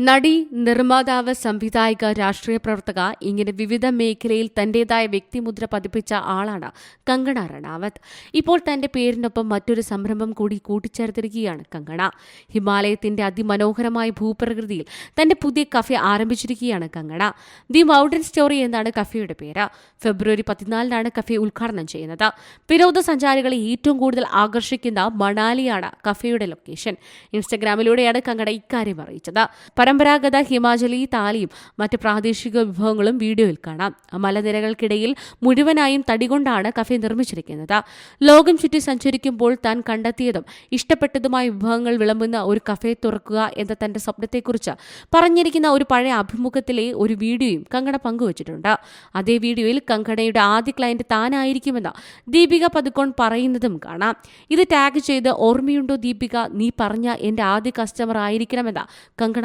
നടി നിർമ്മാതാവ് സംവിധായിക രാഷ്ട്രീയ പ്രവർത്തക ഇങ്ങനെ വിവിധ മേഖലയിൽ തന്റേതായ വ്യക്തിമുദ്ര പതിപ്പിച്ച ആളാണ് കങ്കണ റണാവത്ത് ഇപ്പോൾ തന്റെ പേരിനൊപ്പം മറ്റൊരു സംരംഭം കൂടി കൂട്ടിച്ചേർത്തിരിക്കുകയാണ് കങ്കണ. ഹിമാലയത്തിന്റെ അതിമനോഹരമായ ഭൂപ്രകൃതിയിൽ തന്റെ പുതിയ കഫെ ആരംഭിച്ചിരിക്കുകയാണ് കങ്കണ. ദി മൗണ്ടൻ സ്റ്റോറി എന്നാണ് കഫേയുടെ പേര്. ഫെബ്രുവരി പതിനാലിനാണ് കഫെ ഉദ്ഘാടനം ചെയ്യുന്നത്. വിനോദസഞ്ചാരികളെ ഏറ്റവും കൂടുതൽ ആകർഷിക്കുന്ന മണാലിയാണ് കഫേയുടെ ലൊക്കേഷൻ. ഇൻസ്റ്റഗ്രാമിലൂടെയാണ് കങ്കണ ഇക്കാര്യം അറിയിച്ചത്. പരമ്പരാഗത ഹിമാചലി താലിയും മറ്റ് പ്രാദേശിക വിഭവങ്ങളും വീഡിയോയിൽ കാണാം. മലനിരകൾക്കിടയിൽ മുഴുവനായും തടികൊണ്ടാണ് കഫെ നിർമ്മിച്ചിരിക്കുന്നത്. ലോകം ചുറ്റി സഞ്ചരിക്കുമ്പോൾ താൻ കണ്ടെത്തിയതും ഇഷ്ടപ്പെട്ടതുമായ വിഭവങ്ങൾ വിളമ്പുന്ന ഒരു കഫെ തുറക്കുക എന്ന തന്റെ സ്വപ്നത്തെക്കുറിച്ച് പറഞ്ഞിരിക്കുന്ന ഒരു പഴയ അഭിമുഖത്തിലെ ഒരു വീഡിയോയും കങ്കണ പങ്കുവച്ചിട്ടുണ്ട്. അതേ വീഡിയോയിൽ കങ്കണയുടെ ആദ്യ ക്ലയന്റ് താനായിരിക്കുമെന്ന് ദീപിക പതുക്കോൺ പറയുന്നതും കാണാം. ഇത് ടാഗ് ചെയ്ത് ഓർമ്മയുണ്ടോ ദീപിക? നീ പറഞ്ഞ എന്റെ ആദ്യ കസ്റ്റമർ ആയിരിക്കണമെന്ന് കങ്കണ